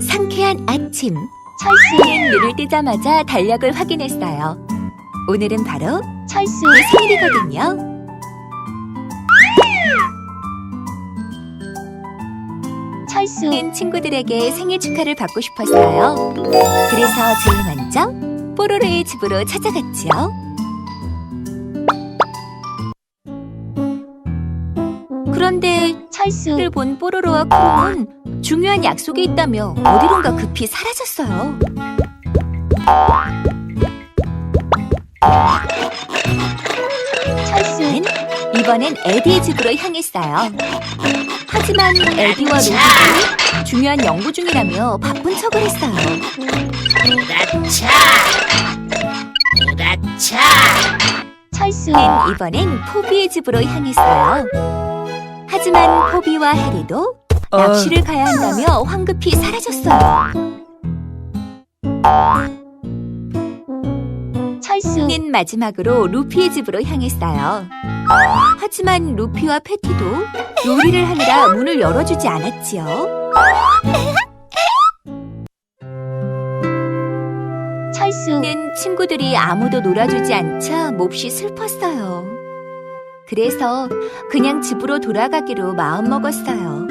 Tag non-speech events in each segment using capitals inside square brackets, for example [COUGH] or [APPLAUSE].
상쾌한 아침. 철수는 눈을 뜨자마자 달력을 확인했어요. 오늘은 바로 철수 제 생일이거든요. 철수 는 친구들에게 생일 축하를 받고 싶었어요. 그래서 제일 먼저 뽀로로의 집으로 찾아갔지요. 그런데 철수 를본 뽀로로와 크롱은 중요한 약속이 있다며 어디론가 급히 사라졌어요. 철수 는 이번엔 에디의 집으로 향했어요. 하지만 에디와 로드는 중요한 연구 중이라며 바쁜 척을 했어요. 으라차 으라차 철수는 는 이번엔 포비의 집으로 향했어요. 하지만 포비와 해리도 낚시를 가야 한다며 황급히 사라졌어요. 철수 는 마지막으로 루피의 집으로 향했어요. 하지만 루피와 패티도 요리를 하느라 문을 열어주지 않았지요. 철수 는 친구들이 아무도 놀아주지 않자 몹시 슬펐어요. 그래서 그냥 집으로 돌아가기로 마음먹었어요.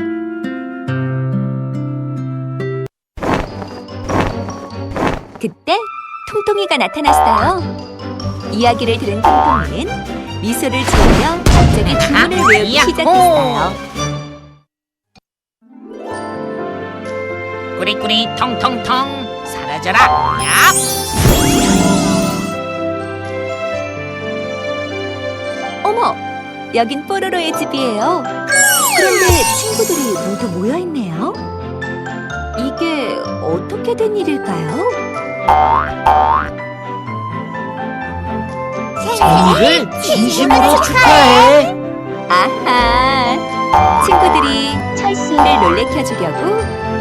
그때 통통이가 나타났어요. 이야기를 들은 통통이는 미소를 지으며 갑자기 주문을 외우기 야호! 시작했어요. 꾸리꾸리 통통통 사라져라 얍 어머, 여긴 뽀로로의 집이에요. 그런데 친구들이 모두 모여 있네요. 이게 어떻게 된 일일까요? 생일을 진심으로 축하해 아하, 친구들이 철수를 를 놀래켜 주려고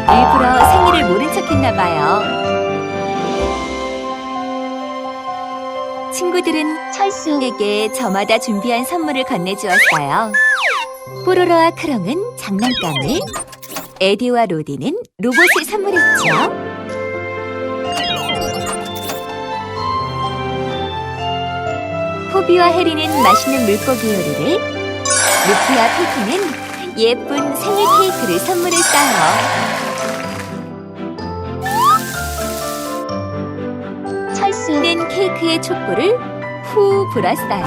일부러 생일을 모른 척했나 봐요. 친구들은 철수에게 에게 저마다 준비한 선물을 건네주었어요. 뽀로로와 크롱은 장난감을, 에디와 로디는 로봇을 선물했죠. 포비와 해리는 맛있는 물고기 요리를, 루피와 페이는 예쁜 생일 케이크를 선물했어요. 는 케이크에 촛불을 후 불었어요.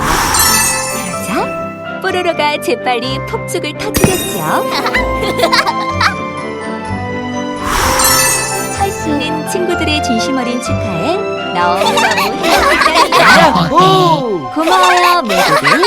그러자 뽀로로가 재빨리 폭죽을 터뜨렸죠. [LAUGHS] 철수는 는 친구들의 진심 어린 축하에 너무너무. 야호 고마워요, 모두들.